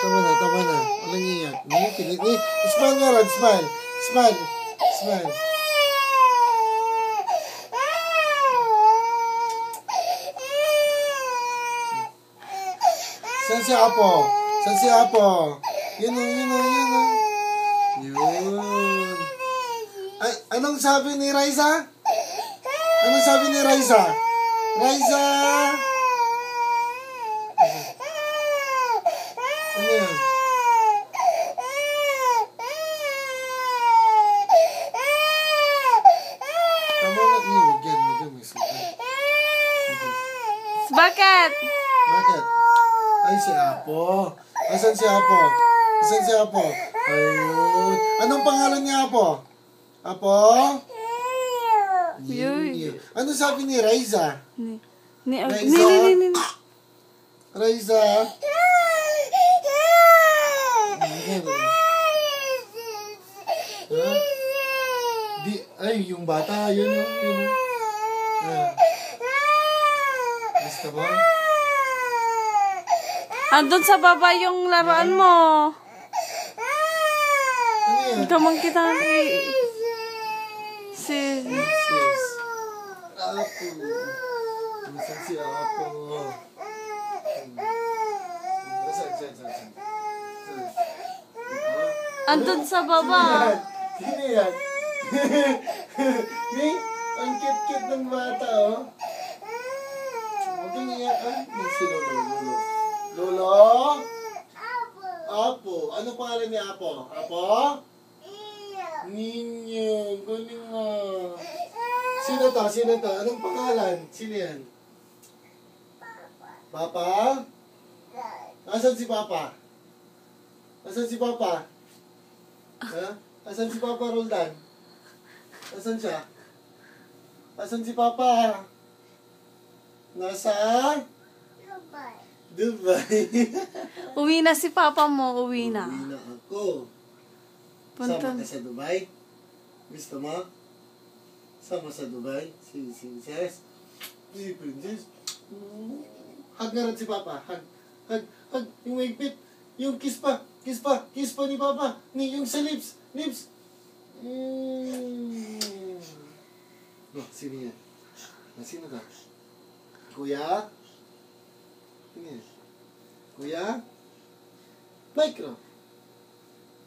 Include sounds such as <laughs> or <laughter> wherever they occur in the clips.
Tama na, tama na. Walang iyak. Ni, kilit. Ni, smile nga, Rod. Smile. Smile. Smile. Saan si Apo? Saan si Apo? Yun o, yun o, yun o. Yun. Ay, anong sabi ni Raisa? Anong sabi ni Raisa? Raisa! Ano yan? Tama na ni, huwag yan, huwag yan, may suka. <laughs> Bakit? Bakit? Ay, si Apo. Asan si Apo? Asan si Apo? Ayun. Anong pangalan ni Apo? Apo? Yun. Ano sabi ni Raiza? Ni, ni, Raisa? ni, ni, ni, ni. Raiza? Di, ay, yung bata, yun, yun, yun. Gusto mo? Andun sa baba yung laruan mo. Ano yan? Kamang kita i... Si... Sis. Apo. Nasaan si Apo? Andun sa baba. Sino yan? Ni, ang cute-cute ng bata, oh. Huwag kang iyak, ah. Ni si Lolo, Lolo. Lolo? Apo. Ano pangalan ni Apo? Apo? Ninyo. Galing nga. Sino to? Sino to? Anong pangalan? Sino yan? Papa? Asan si Papa? Asan si Papa? Ha? Asan si Papa Roldan? Asan siya? Asan si Papa? Nasa? Dubai. <laughs> Uwi na si papa mo. Uwi na. Uwi na ako. Punta. Sama ka sa Dubai? Gusto mo? Sama sa Dubai? Si Princess? Si Princess? Hug na rin si Papa. Hug. Hug. Hug. Yung maigpit. Yung kiss pa. Kiss pa. Kiss pa ni Papa. Ni yung sa lips. Lips. Mm. Oh, sino yan? Ah, Sino ka? Kuya? Sino yan? Kuya? Micro.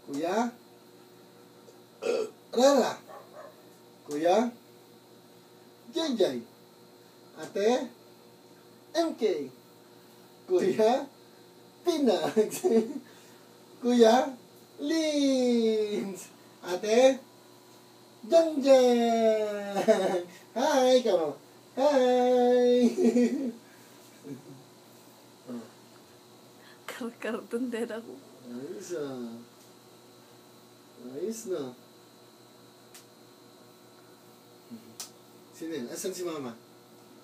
Kuya? Rara. Kuya? Janjay. Ate? MK. Kuya? Pinags. <laughs> Kuya? Lins. Ate? Janjan. Hi, kamu. Hi. Kar-karton din ako. Ayos ah. Ayos na. Sino yan? Asan si mama?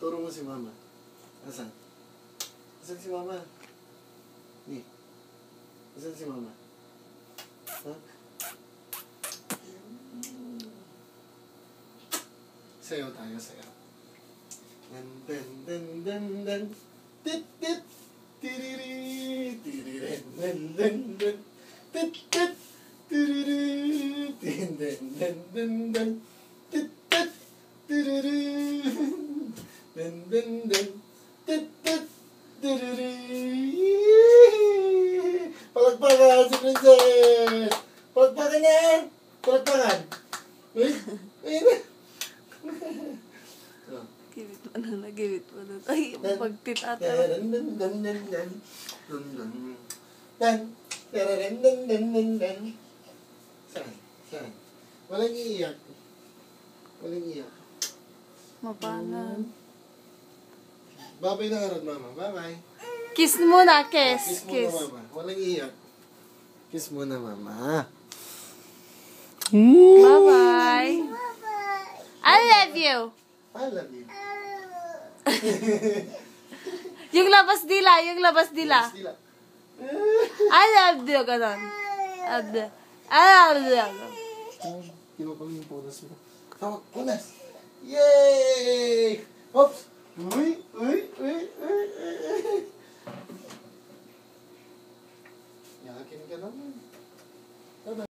Turo mo si mama. Asan? Asan si mama? Ni. Asan si mama? Ha? sell 大嘅食啊！Palakpakan si Princess! Palakpakan na! Palakpakan! Uy! Uy na! Tararan, dan, dan, dan, dan. Saan? Saan? Walang iiyak. Walang iiyak. Mapangan. Babay na nga rin, mama. Bye-bye. Kiss muna, kiss. Kiss muna, Kiss. mama. Walang iiyak. Kiss muna, mama. Bye-bye. I love you. I love you. <laughs> Yung labas dila, yung labas dila. Stila. I love you, ganon. I love you. I love you. Iba pa yung punas mo. Tawag, punas! Yay!